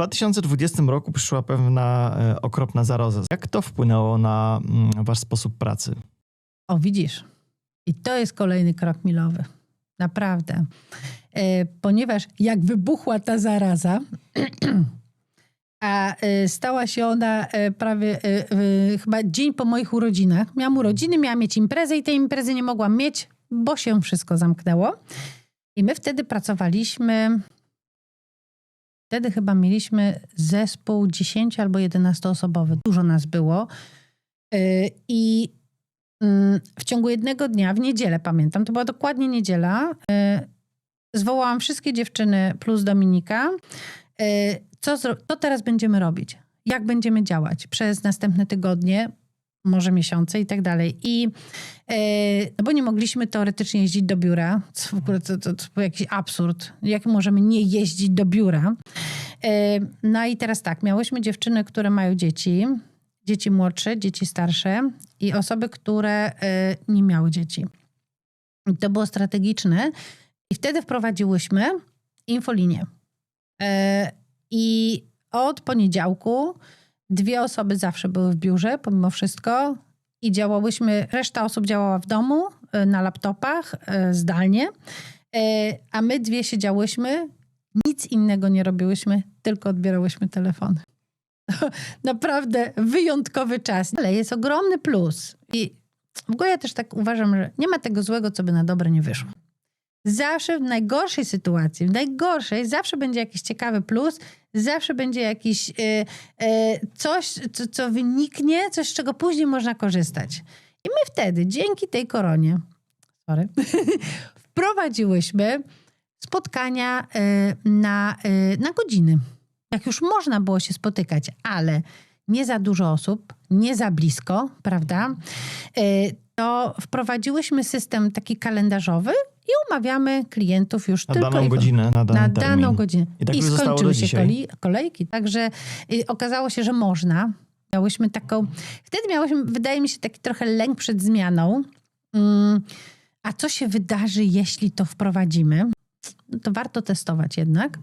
2020 roku przyszła pewna e, okropna zaroza. Jak to wpłynęło na mm, wasz sposób pracy? O, widzisz. I to jest kolejny krok milowy. Naprawdę. E, ponieważ jak wybuchła ta zaraza, a e, stała się ona prawie chyba dzień po moich urodzinach. Miałam urodziny, miałam mieć imprezę i tej imprezy nie mogłam mieć, bo się wszystko zamknęło. I my wtedy pracowaliśmy. Wtedy chyba mieliśmy zespół 10 albo 11 osobowy. Dużo nas było. E, I Mm, w ciągu jednego dnia, w niedzielę pamiętam, to była dokładnie niedziela, y, zwołałam wszystkie dziewczyny plus Dominika. Y, Co, co teraz będziemy robić? Jak będziemy działać przez następne tygodnie, może miesiące i tak dalej. I y, no bo nie mogliśmy teoretycznie jeździć do biura, co w ogóle to, to, to był jakiś absurd. Jak możemy nie jeździć do biura? Y, No i teraz tak, miałyśmy dziewczyny, które mają dzieci, dzieci młodsze, dzieci starsze i osoby, które y, nie miały dzieci. I to było strategiczne. I wtedy wprowadziłyśmy infolinię. E, I od poniedziałku dwie osoby zawsze były w biurze, pomimo wszystko. I działałyśmy, reszta osób działała w domu, e, na laptopach, e, zdalnie. E, A my dwie siedziałyśmy, nic innego nie robiłyśmy, tylko odbierałyśmy telefony naprawdę wyjątkowy czas. Ale jest ogromny plus. I w ogóle ja też tak uważam, że nie ma tego złego, co by na dobre nie wyszło. Zawsze w najgorszej sytuacji, w najgorszej, zawsze będzie jakiś ciekawy plus, zawsze będzie jakiś y, y, coś, co, co wyniknie, coś, z czego później można korzystać. I my wtedy, dzięki tej koronie, sorry, wprowadziłyśmy spotkania y, na, na godziny jak już można było się spotykać, ale nie za dużo osób, nie za blisko, prawda? To wprowadziłyśmy system taki kalendarzowy i umawiamy klientów już Na tylko daną i godzinę, na dany na daną godzinę. I tak do skończyły się kolejki. Także y, okazało się, że można. Miałyśmy taką. Wtedy miałyśmy, wydaje mi się, taki trochę lęk przed zmianą. Mm, a co się wydarzy, jeśli to wprowadzimy? No to warto testować jednak.